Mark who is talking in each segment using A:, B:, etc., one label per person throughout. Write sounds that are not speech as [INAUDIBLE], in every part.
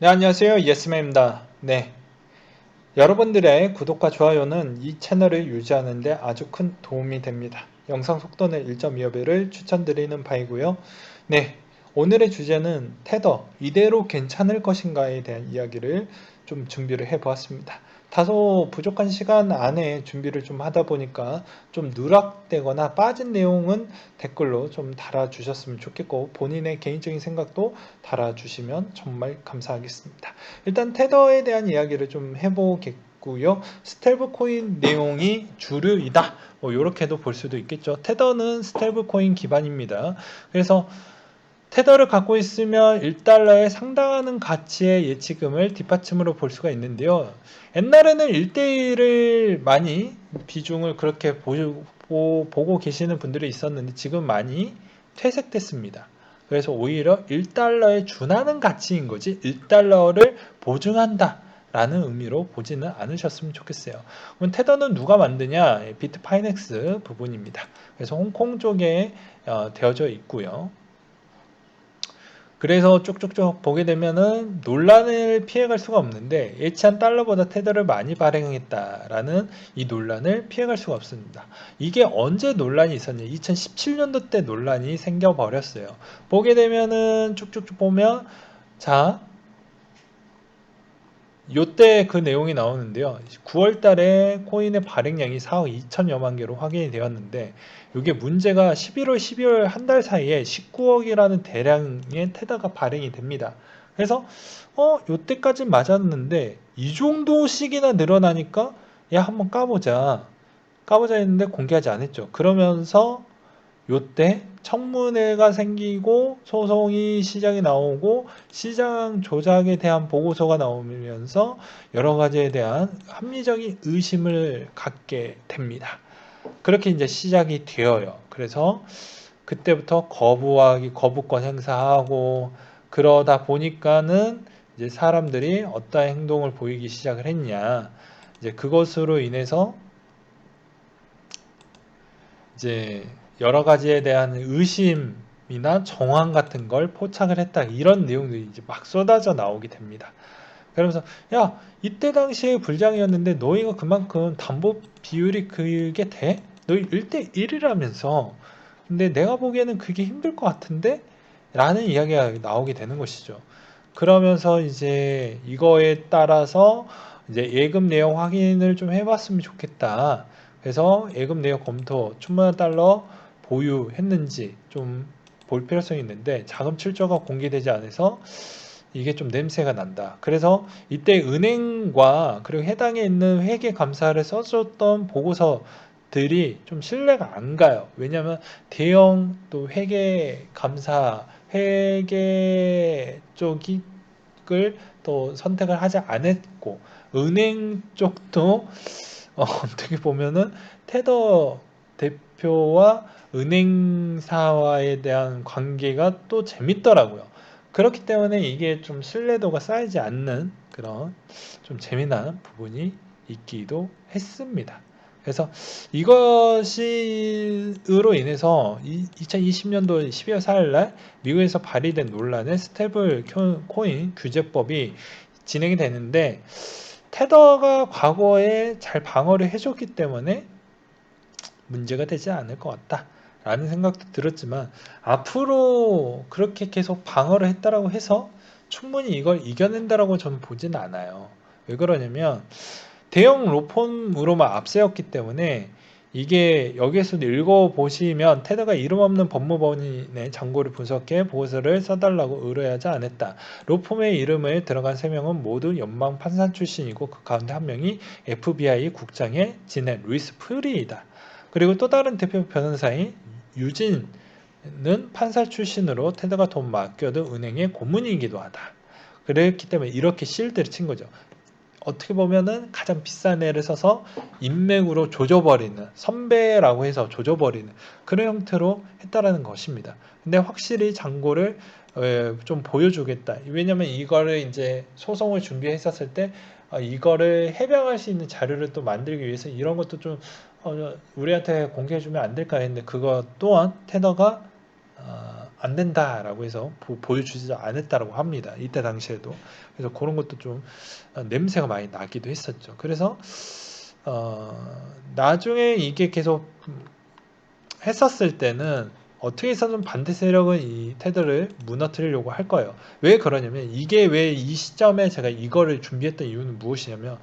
A: 네, 안녕하세요. 예스맨입니다. 네. 여러분들의 구독과 좋아요는 이 채널을 유지하는 데 아주 큰 도움이 됩니다. 영상 속도는 1.2배를 추천드리는 바이고요. 네. 오늘의 주제는 테더 이대로 괜찮을 것인가에 대한 이야기를 좀 준비를 해 보았습니다. 다소 부족한 시간 안에 준비를 좀 하다 보니까 좀 누락되거나 빠진 내용은 댓글로 좀 달아주셨으면 좋겠고 본인의 개인적인 생각도 달아주시면 정말 감사하겠습니다. 일단 테더에 대한 이야기를 좀 해보겠고요. 스텔브 코인 내용이 주류이다. 뭐 이렇게도 볼 수도 있겠죠. 테더는 스텔브 코인 기반입니다. 그래서 테더를 갖고 있으면 1달러에 상당하는 가치의 예치금을 뒷받침으로 볼 수가 있는데요. 옛날에는 1대1을 많이 비중을 그렇게 보, 고 계시는 분들이 있었는데 지금 많이 퇴색됐습니다. 그래서 오히려 1달러에 준하는 가치인 거지 1달러를 보증한다. 라는 의미로 보지는 않으셨으면 좋겠어요. 그럼 테더는 누가 만드냐? 비트 파이넥스 부분입니다. 그래서 홍콩 쪽에 어, 되어져 있고요. 그래서 쭉쭉쭉 보게 되면은 논란을 피해갈 수가 없는데 예치한 달러보다 테더를 많이 발행했다라는 이 논란을 피해갈 수가 없습니다. 이게 언제 논란이 있었냐? 2017년도 때 논란이 생겨 버렸어요. 보게 되면은 쭉쭉쭉 보면 자 요때 그 내용이 나오는데요. 9월 달에 코인의 발행량이 4억 2천여만 개로 확인이 되었는데 이게 문제가 11월, 12월 한 달 사이에 19억이라는 대량의 테다가 발행이 됩니다. 그래서 어, 요때까지 맞았는데 이 정도씩이나 늘어나니까 야 한번 까보자. 까보자 했는데 공개하지 않았죠. 그러면서 요때 청문회가 생기고 소송이 시작이 나오고 시장 조작에 대한 보고서가 나오면서 여러 가지에 대한 합리적인 의심을 갖게 됩니다. 그렇게 이제 시작이 되어요. 그래서 그때부터 거부하기, 거부권 행사하고 그러다 보니까는 이제 사람들이 어떠한 행동을 보이기 시작을 했냐. 이제 그것으로 인해서 이제 여러 가지에 대한 의심이나 정황 같은 걸 포착을 했다. 이런 내용들이 이제 막 쏟아져 나오게 됩니다. 그러면서 야 이때 당시에 불장이었는데 너희가 그만큼 담보 비율이 그게 돼? 너희 1대 1이라면서 근데 내가 보기에는 그게 힘들 것 같은데? 라는 이야기가 나오게 되는 것이죠. 그러면서 이제 이거에 따라서 이제 예금 내용 확인을 좀 해봤으면 좋겠다. 그래서 예금 내역 검토, 천만 달러 보유했는지 좀 볼 필요성이 있는데 자금 출처가 공개되지 않아서 이게 좀 냄새가 난다. 그래서 이때 은행과 그리고 해당에 있는 회계 감사를 써줬던 보고서들이 좀 신뢰가 안 가요. 왜냐하면 대형 또 회계 감사 회계 쪽을 또 선택을 하지 않았고 은행 쪽도 어, 어떻게 보면은 테더 대표와 은행사와에 대한 관계가 또 재밌더라고요. 그렇기 때문에 이게 좀 신뢰도가 쌓이지 않는 그런 좀 재미난 부분이 있기도 했습니다. 그래서 이것이로 인해서 2020년도 12월 4일 날 미국에서 발의된 논란의 스테블 코인 규제법이 진행이 되는데 테더가 과거에 잘 방어를 해줬기 때문에 문제가 되지 않을 것 같다. 라는 생각도 들었지만 앞으로 그렇게 계속 방어를 했다라고 해서 충분히 이걸 이겨낸다라고 저는 보지는 않아요. 왜 그러냐면 대형 로펌으로만 앞세웠기 때문에 이게 여기에서 읽어보시면 테드가 이름 없는 법무법인의 장고를 분석해 보고서를 써달라고 의뢰하지 않았다. 로펌의 이름을 들어간 세 명은 모두 연방 판사 출신이고 그 가운데 한 명이 FBI 국장의 지낸 루이스 프리이다. 그리고 또 다른 대표 변호사인 유진은 판사 출신으로 테드가 돈 맡겨둔 은행의 고문이기도 하다. 그랬기 때문에 이렇게 실드를 친 거죠. 어떻게 보면은 가장 비싼 애를 써서 인맥으로 조져버리는 선배라고 해서 조져버리는 그런 형태로 했다라는 것입니다. 근데 확실히 장고를 좀 보여주겠다. 왜냐면 이거를 이제 소송을 준비했었을 때 어, 이거를 해명할 수 있는 자료를 또 만들기 위해서 이런 것도 좀 어, 우리한테 공개해주면 안 될까 했는데 그거 또한 테너가 어, 안 된다라고 해서 보, 여주지 않았다라고 합니다. 이때 당시에도 그래서 그런 것도 좀 어, 냄새가 많이 나기도 했었죠. 그래서 어, 나중에 이게 계속 했었을 때는 어떻게 해서든 반대 세력은 이 테드를 무너뜨리려고 할 거예요. 왜 그러냐면 이게 왜 이 시점에 제가 이거를 준비했던 이유는 무엇이냐면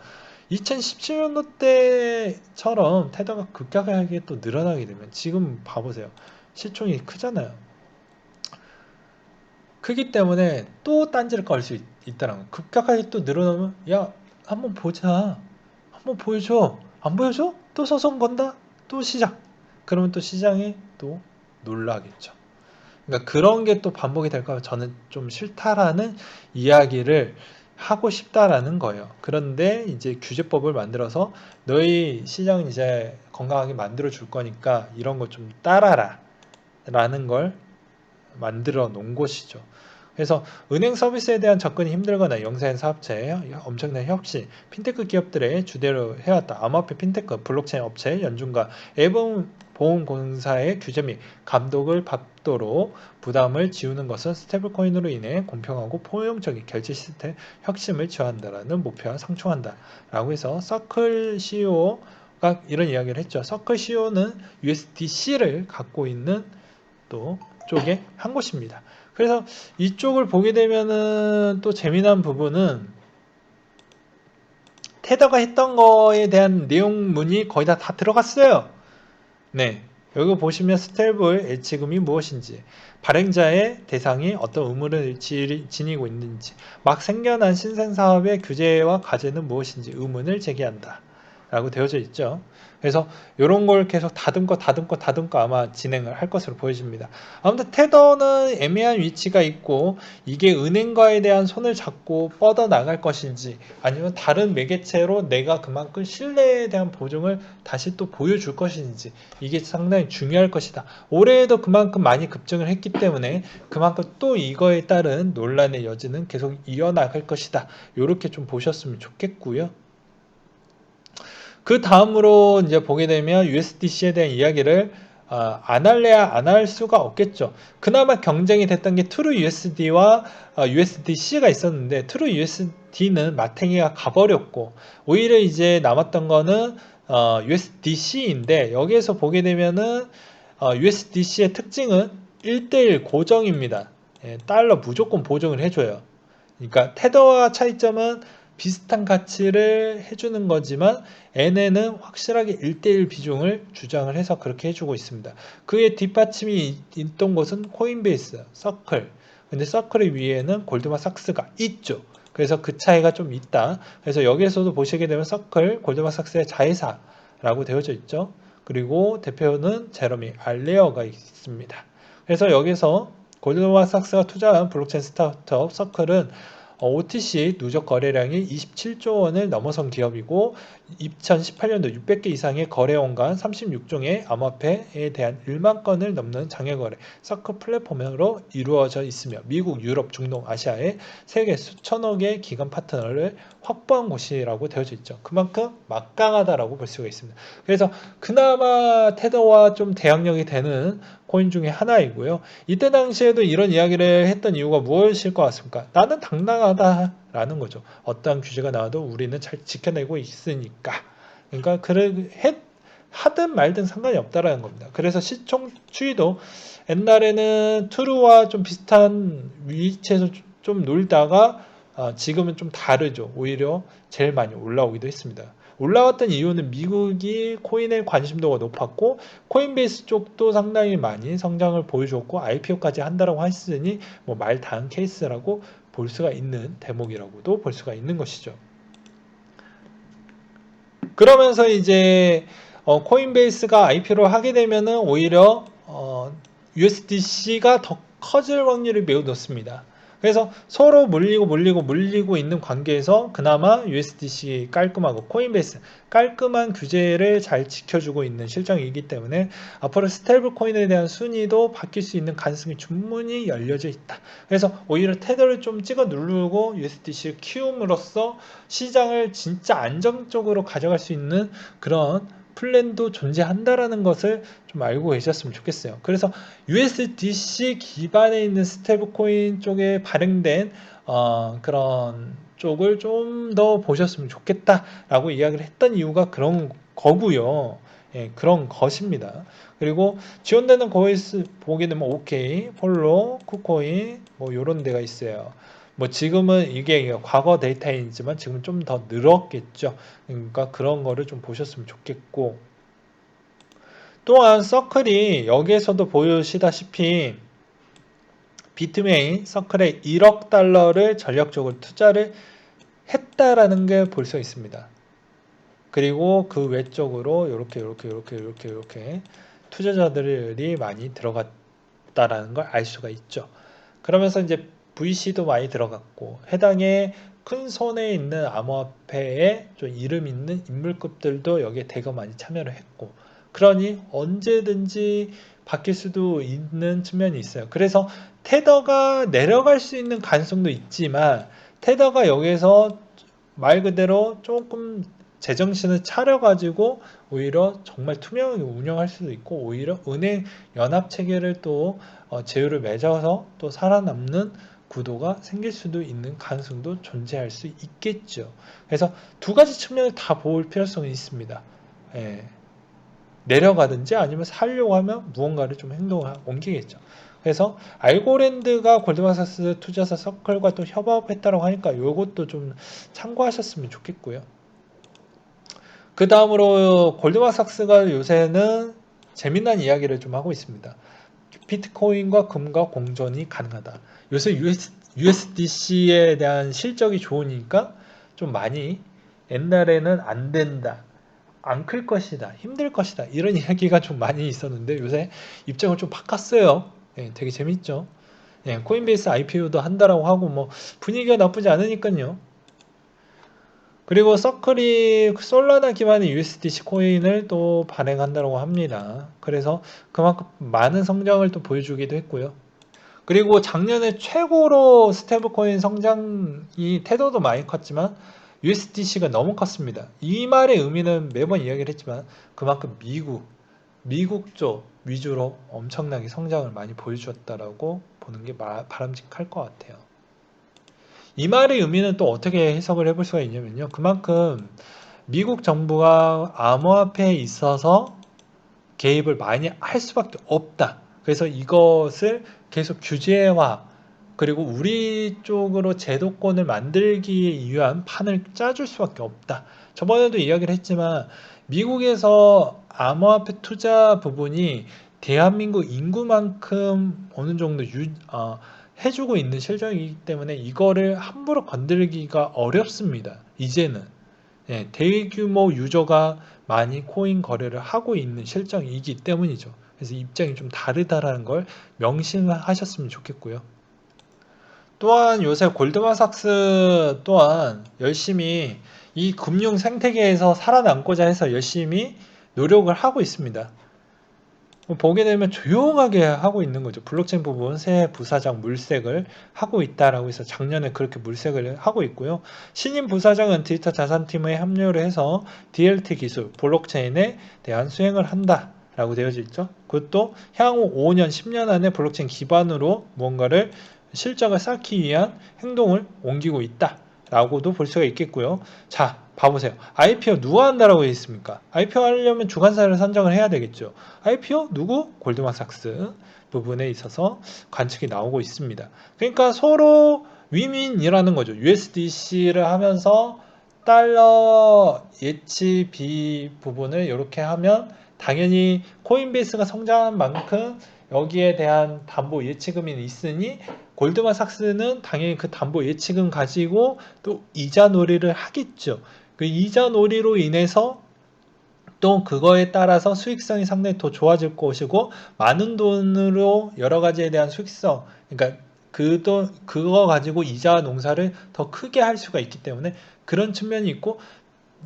A: 2017년도 때처럼 테더가 급격하게 또 늘어나게 되면 지금 봐보세요. 시총이 크잖아요. 크기 때문에 또 딴지를 걸 수 있다는 거. 급격하게 또 늘어나면 야 한번 보자. 한번 보여줘. 안 보여줘? 또 소송 건다. 또 시작. 그러면 또 시장이 또 놀라겠죠. 그러니까 그런 게 또 반복이 될까 봐 저는 좀 싫다라는 이야기를 하고 싶다라는 거예요. 그런데 이제 규제법을 만들어서 너희 시장은 이제 건강하게 만들어 줄 거니까 이런 거 좀 따라라 라는 걸 만들어 놓은 것이죠. 그래서 은행 서비스에 대한 접근이 힘들거나 영세한 사업체의 엄청난 혁신, 핀테크 기업들의 주대로 해왔다. 암호화폐 핀테크, 블록체인 업체, 연준과 앱은 보험공사의 규제 및 감독을 받도록 부담을 지우는 것은 스테이블코인으로 인해 공평하고 포용적인 결제 시스템 혁신을 지원한다라는 목표와 상충한다라고 해서 서클 CEO가 이런 이야기를 했죠. 서클 CEO는 USDC를 갖고 있는 또 쪽에 한 곳입니다. 그래서 이쪽을 보게 되면은 또 재미난 부분은 테더가 했던 거에 대한 내용문이 거의 다, 다 들어갔어요. 네. 여기 보시면 스텔블 예치금이 무엇인지, 발행자의 대상이 어떤 의무를 지- 지니고 있는지, 막 생겨난 신생사업의 규제와 과제는 무엇인지 의문을 제기한다. 라고 되어져 있죠. 그래서 이런 걸 계속 다듬고 다듬고 다듬고 아마 진행을 할 것으로 보여집니다. 아무튼 테더는 애매한 위치가 있고 이게 은행과에 대한 손을 잡고 뻗어 나갈 것인지 아니면 다른 매개체로 내가 그만큼 신뢰에 대한 보증을 다시 또 보여줄 것인지 이게 상당히 중요할 것이다. 올해에도 그만큼 많이 급증을 했기 때문에 그만큼 또 이거에 따른 논란의 여지는 계속 이어나갈 것이다. 이렇게 좀 보셨으면 좋겠고요. 그 다음으로 이제 보게 되면 USDC에 대한 이야기를 어, 안 할래야 안 할 수가 없겠죠. 그나마 경쟁이 됐던 게 트루 USD와 어, USDC가 있었는데 트루 USD는 마탱이가 가버렸고 오히려 이제 남았던 거는 어, USDC인데 여기에서 보게 되면은 어, USDC의 특징은 1대1 고정입니다. 예, 달러 무조건 보정을 해줘요. 그러니까 테더와 차이점은 비슷한 가치를 해주는 거지만 NN은 확실하게 1대1 비중을 주장을 해서 그렇게 해주고 있습니다. 그의 뒷받침이 있던 곳은 코인베이스, 서클. 근데 서클의 위에는 골드만삭스가 있죠. 그래서 그 차이가 좀 있다. 그래서 여기에서도 보시게 되면 서클, 골드만삭스의 자회사라고 되어져 있죠. 그리고 대표는 제러미 알레어가 있습니다. 그래서 여기서 골드만삭스가 투자한 블록체인 스타트업 서클은 어, OTC 누적 거래량이 27조 원을 넘어선 기업이고 2018년도 600개 이상의 거래원간 36종의 암호화폐에 대한 1만 건을 넘는 장외 거래 서클 플랫폼으로 이루어져 있으며 미국, 유럽, 중동, 아시아의 세계 수천억의 기관 파트너를 확보한 곳이라고 되어져 있죠. 그만큼 막강하다라고 볼 수가 있습니다. 그래서 그나마 테더와 좀 대항력이 되는 코인 중에 하나이고요. 이때 당시에도 이런 이야기를 했던 이유가 무엇일 것 같습니까? 나는 당당하다라는 거죠. 어떠한 규제가 나와도 우리는 잘 지켜내고 있으니까. 그러니까 그래 했 하든 말든 상관이 없다라는 겁니다. 그래서 시총 추이도 옛날에는 트루와 좀 비슷한 위치에서 좀 놀다가 아, 지금은 좀 다르죠. 오히려 제일 많이 올라오기도 했습니다. 올라왔던 이유는 미국이 코인에 관심도가 높았고 코인베이스 쪽도 상당히 많이 성장을 보여줬고 IPO까지 한다라고 했으니 뭐 말 다한 케이스라고 볼 수가 있는 대목이라고도 볼 수가 있는 것이죠. 그러면서 이제 어, 코인베이스가 IPO를 하게 되면은 오히려 어, USDC가 더 커질 확률이 매우 높습니다. 그래서 서로 물리고 물리고 물리고 있는 관계에서 그나마 USDC 깔끔하고 코인베이스 깔끔한 규제를 잘 지켜주고 있는 실정이기 때문에 앞으로 스테이블 코인에 대한 순위도 바뀔 수 있는 가능성이 충분히 열려져 있다. 그래서 오히려 테더를 좀 찍어 누르고 USDC를 키움으로써 시장을 진짜 안정적으로 가져갈 수 있는 그런 플랜도 존재한다라는 것을 좀 알고 계셨으면 좋겠어요. 그래서 USDC 기반에 있는 스테이블 코인 쪽에 발행된 어, 그런 쪽을 좀 더 보셨으면 좋겠다라고 이야기를 했던 이유가 그런 거고요. 예, 그런 것입니다. 그리고 지원되는 거에서 보게 되면 오케이, 폴로, 쿠코인 뭐 이런 데가 있어요. 뭐 지금은 이게 과거 데이터이지만 지금 좀 더 늘었겠죠. 그러니까 그런 거를 좀 보셨으면 좋겠고 또한 서클이 여기에서도 보시다시피 비트메인 서클에 1억 달러를 전략적으로 투자를 했다라는 게 볼 수 있습니다. 그리고 그 외적으로 이렇게 이렇게 이렇게 이렇게 이렇게 투자자들이 많이 들어갔다라는 걸 알 수가 있죠. 그러면서 이제 VC도 많이 들어갔고 해당의 큰 손에 있는 암호화폐에 좀 이름 있는 인물급들도 여기에 대거 많이 참여를 했고 그러니 언제든지 바뀔 수도 있는 측면이 있어요. 그래서 테더가 내려갈 수 있는 가능성도 있지만 테더가 여기서 말 그대로 조금 제정신을 차려가지고 오히려 정말 투명하게 운영할 수도 있고 오히려 은행 연합 체계를 또 어, 제휴를 맺어서 또 살아남는 구도가 생길 수도 있는 가능성도 존재할 수 있겠죠. 그래서 두 가지 측면을 다 볼 필요성이 있습니다. 예. 내려가든지 아니면 살려고 하면 무언가를 좀 행동을 옮기겠죠. 그래서 알고랜드가 골드만삭스 투자사 서클과 또 협업했다고 하니까 이것도 좀 참고하셨으면 좋겠고요. 그 다음으로 골드만삭스가 요새는 재미난 이야기를 좀 하고 있습니다. 비트코인과 금과 공존이 가능하다. 요새 US, USDC에 대한 실적이 좋으니까 좀 많이 옛날에는 안 된다. 안 클 것이다. 힘들 것이다. 이런 [LAUGHS] 이야기가 좀 많이 있었는데 요새 입장을 좀 바꿨어요. 예, 되게 재밌죠. 예, 코인베이스 IPO도 한다라고 하고 뭐 분위기가 나쁘지 않으니까요. 그리고 서클이 솔라나 기반의 USDC 코인을 또 발행한다고 합니다. 그래서 그만큼 많은 성장을 또 보여주기도 했고요. 그리고 작년에 최고로 스테이블 코인 성장이 태도도 많이 컸지만 USDC가 너무 컸습니다. 이 말의 의미는 매번 이야기를 했지만 그만큼 미국, 미국 쪽 위주로 엄청나게 성장을 많이 보여주었다라고 보는 게 바람직할 것 같아요. 이 말의 의미는 또 어떻게 해석을 해볼 수가 있냐면요. 그만큼 미국 정부가 암호화폐에 있어서 개입을 많이 할 수밖에 없다. 그래서 이것을 계속 규제화 그리고 우리 쪽으로 제도권을 만들기 위한 판을 짜줄 수밖에 없다. 저번에도 이야기를 했지만 미국에서 암호화폐 투자 부분이 대한민국 인구만큼 어느 정도 유, 어, 해주고 있는 실정이기 때문에 이거를 함부로 건들기가 어렵습니다. 이제는 예, 대규모 유저가 많이 코인 거래를 하고 있는 실정이기 때문이죠. 그래서 입장이 좀 다르다라는 걸 명심하셨으면 좋겠고요. 또한 요새 골드만삭스 또한 열심히 이 금융 생태계에서 살아남고자 해서 열심히 노력을 하고 있습니다. 보게 되면 조용하게 하고 있는 거죠. 블록체인 부분 새 부사장 물색을 하고 있다라고 해서 작년에 그렇게 물색을 하고 있고요. 신임 부사장은 디지털 자산팀에 합류를 해서 DLT 기술, 블록체인에 대한 수행을 한다 라고 되어져 있죠. 그것도 향후 5년, 10년 안에 블록체인 기반으로 무언가를 실적을 쌓기 위한 행동을 옮기고 있다 라고도 볼 수가 있겠고요. 자, 봐보세요. IPO 누가 한다라고 했습니까? IPO 하려면 주관사를 선정을 해야 되겠죠. IPO 누구? 골드만삭스 부분에 있어서 관측이 나오고 있습니다. 그러니까 서로 위민이라는 거죠. USDC를 하면서 달러 예치 비 부분을 이렇게 하면 당연히 코인베이스가 성장한 만큼 여기에 대한 담보 예치금이 있으니 골드만삭스는 당연히 그 담보 예치금 가지고 또 이자 놀이를 하겠죠. 그 이자 놀이로 인해서 또 그거에 따라서 수익성이 상당히 더 좋아질 것이고 많은 돈으로 여러 가지에 대한 수익성 그러니까 그돈 그거 가지고 이자 농사를 더 크게 할 수가 있기 때문에 그런 측면이 있고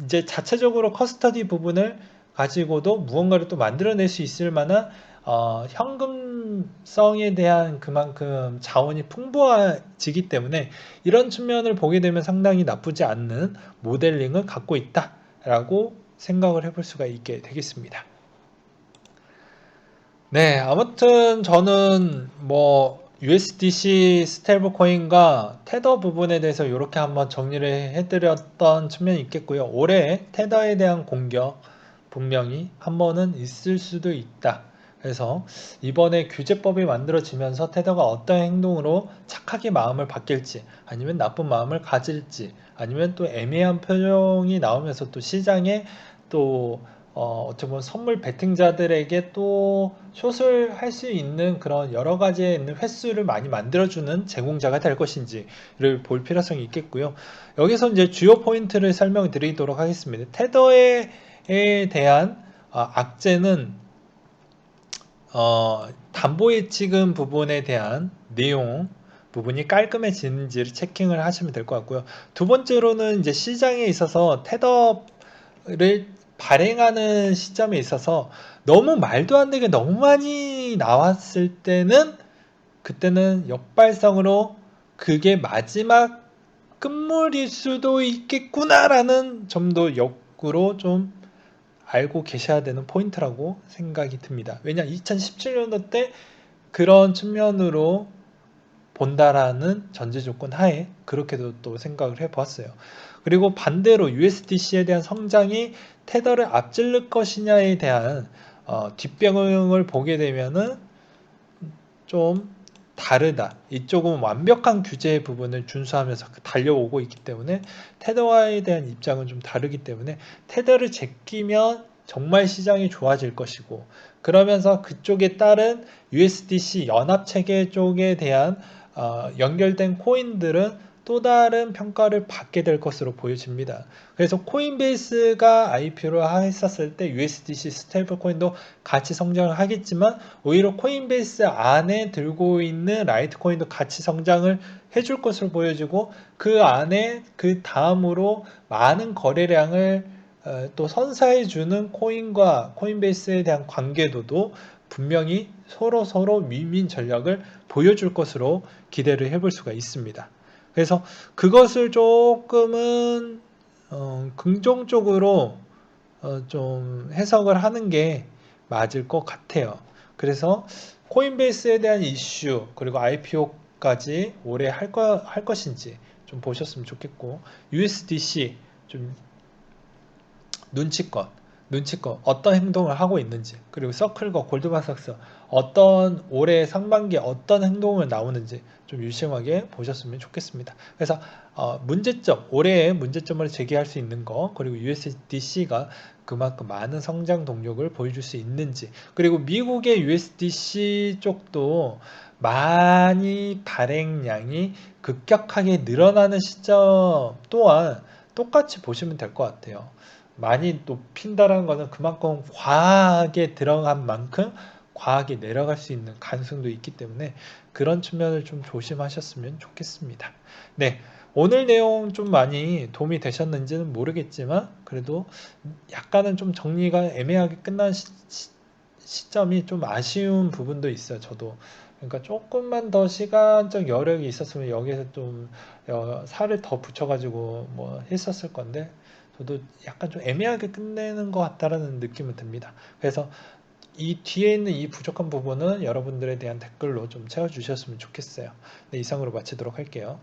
A: 이제 자체적으로 커스터디 부분을 가지고도 무언가를 또 만들어낼 수 있을 만한 어, 현금성에 대한 그만큼 자원이 풍부해지기 때문에 이런 측면을 보게 되면 상당히 나쁘지 않는 모델링을 갖고 있다라고 생각을 해볼 수가 있게 되겠습니다. 네, 아무튼 저는 뭐 USDC 스테이블 코인과 테더 부분에 대해서 이렇게 한번 정리를 해드렸던 측면이 있겠고요. 올해 테더에 대한 공격 분명히 한 번은 있을 수도 있다. 그래서 이번에 규제법이 만들어지면서 테더가 어떤 행동으로 착하게 마음을 바뀔지 아니면 나쁜 마음을 가질지 아니면 또 애매한 표정이 나오면서 또 시장에 또 어, 어떻게 보면 선물 베팅자들에게 또 숏을 할 수 있는 그런 여러 가지의 있는 횟수를 많이 만들어주는 제공자가 될 것인지를 볼 필요성이 있겠고요. 여기서 이제 주요 포인트를 설명드리도록 하겠습니다. 테더에 대한 아, 악재는 어, 담보 예치금 부분에 대한 내용 부분이 깔끔해지는지를 체킹을 하시면 될 것 같고요. 두 번째로는 이제 시장에 있어서 테더를 발행하는 시점에 있어서 너무 말도 안 되게 너무 많이 나왔을 때는 그때는 역발성으로 그게 마지막 끝물일 수도 있겠구나라는 점도 역으로 좀 알고 계셔야 되는 포인트라고 생각이 듭니다. 왜냐 2017년도 때 그런 측면으로 본다라는 전제 조건 하에 그렇게도 또 생각을 해 보았어요. 그리고 반대로 USDC에 대한 성장이 테더를 앞질를 것이냐에 대한 어, 뒷병을 보게 되면은 좀 다르다. 이쪽은 완벽한 규제 부분을 준수하면서 달려오고 있기 때문에 테더와에 대한 입장은 좀 다르기 때문에 테더를 제끼면 정말 시장이 좋아질 것이고 그러면서 그쪽에 따른 USDC 연합 체계 쪽에 대한 어, 연결된 코인들은 또 다른 평가를 받게 될 것으로 보여집니다. 그래서 코인베이스가 IPO를 했었을 때 USDC 스테이블 코인도 같이 성장을 하겠지만 오히려 코인베이스 안에 들고 있는 라이트 코인도 같이 성장을 해줄 것으로 보여지고 그 안에 그 다음으로 많은 거래량을 어, 또 선사해 주는 코인과 코인베이스에 대한 관계도도 분명히 서로 서로 윈윈 전략을 보여줄 것으로 기대를 해볼 수가 있습니다. 그래서 그것을 조금은 어, 긍정적으로 어, 좀 해석을 하는 게 맞을 것 같아요. 그래서 코인베이스에 대한 이슈 그리고 IPO까지 올해 할, 거, 할 것인지 좀 보셨으면 좋겠고 USDC 좀 눈치껏 눈치껏 어떤 행동을 하고 있는지 그리고 서클과 골드만삭스 어떤 올해 상반기에 어떤 행동을 나오는지 좀 유심하게 보셨으면 좋겠습니다. 그래서 어, 문제점 올해의 문제점을 제기할 수 있는 거 그리고 USDC가 그만큼 많은 성장 동력을 보여줄 수 있는지 그리고 미국의 USDC 쪽도 많이 발행량이 급격하게 늘어나는 시점 또한 똑같이 보시면 될 것 같아요. 많이 높인다는 것은 그만큼 과하게 들어간 만큼 과하게 내려갈 수 있는 가능성도 있기 때문에 그런 측면을 좀 조심하셨으면 좋겠습니다. 네. 오늘 내용 좀 많이 도움이 되셨는지는 모르겠지만 그래도 약간은 좀 정리가 애매하게 끝난 시, 시 점이 좀 아쉬운 부분도 있어요. 저도 그러니까 조금만 더 시간적 여력이 있었으면 여기서 좀 어, 살을 더 붙여가지고 뭐 했었을 건데 저도 약간 좀 애매하게 끝내는 것 같다라는 느낌은 듭니다. 그래서 이 뒤에 있는 이 부족한 부분은 여러분들에 대한 댓글로 좀 채워주셨으면 좋겠어요. 네, 이상으로 마치도록 할게요.